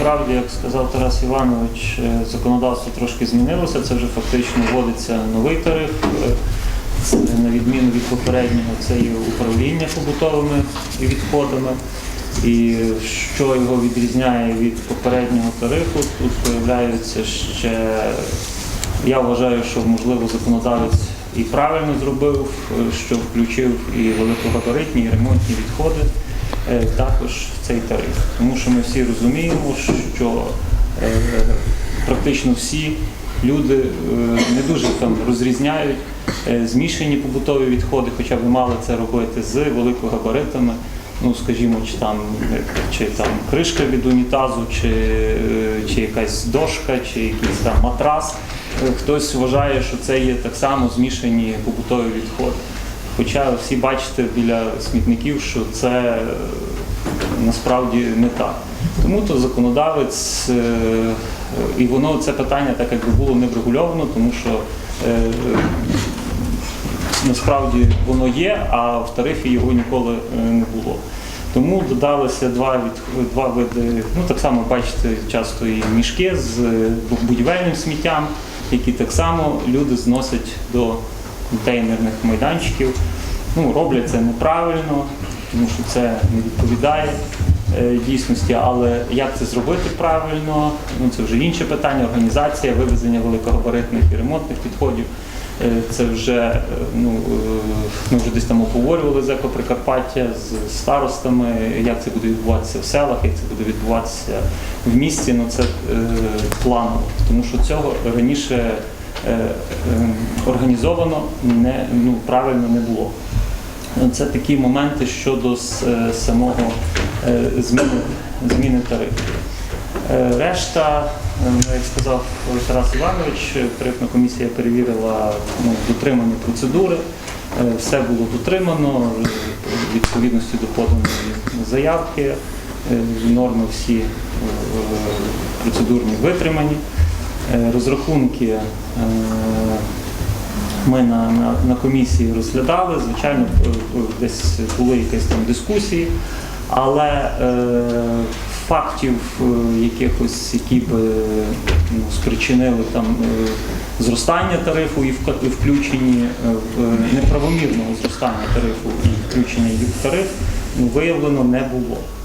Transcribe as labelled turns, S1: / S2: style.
S1: насправді, як сказав Тарас Іванович, е, законодавство трошки змінилося. Це вже фактично вводиться новий тариф. Це, На відміну від попереднього, це є управління побутовими відходами. І що його відрізняє від попереднього тарифу, тут появляються ще, я вважаю, що можливо законодавець і правильно зробив, е, що включив і великогабаритні, і ремонтні відходи також в цей тариф. Тому що ми всі розуміємо, що е, практично всі люди е, не дуже там розрізняють е, змішані побутові відходи, хоча б мали це робити з великогабаритами. Ну, скажімо, чи там, е, чи там кришка від унітазу, чи, е, чи якась дошка, чи якийсь там матрас. Е, Хтось вважає, що це є так само змішані побутові відходи. Хоча всі бачите біля смітників, що це е, насправді не так. Тому то законодавець, е, і воно це питання так якби було не врегульовано, тому що е, насправді воно є, а в тарифі його ніколи не було. Тому додалися два, від, два види, ну так само бачите, часто і мішки з будівельним сміттям, які так само люди зносять до контейнерних майданчиків. Ну, роблять це неправильно, тому що це не відповідає е, дійсності, але як це зробити правильно, ну це вже інше питання, організація, вивезення великогабаритних і ремонтних підходів. Е, Це вже е, ну, е, ми вже десь там обговорювали з Екоприкарпаття з старостами, як це буде відбуватися в селах, як це буде відбуватися в місті. Ну це е, планово, тому що цього раніше організовано не ну, правильно не було. Це такі моменти щодо е, самого е, зміни, зміни тарифів. Е, Решта, е, як сказав Тарас Іванович, тарифна комісія перевірила ну, дотримання процедури. Е, Все було дотримано е, відповідності до поданої заявки. Е, Норми всі е, процедурні витримані. Е, Розрахунки е, ми на, на, на комісії розглядали. Звичайно, е, десь були якісь там дискусії, але фактів якихось, які б ну, спричинили там зростання тарифу і включені неправомірного зростання тарифу і включення їх в тариф, ну, виявлено не було.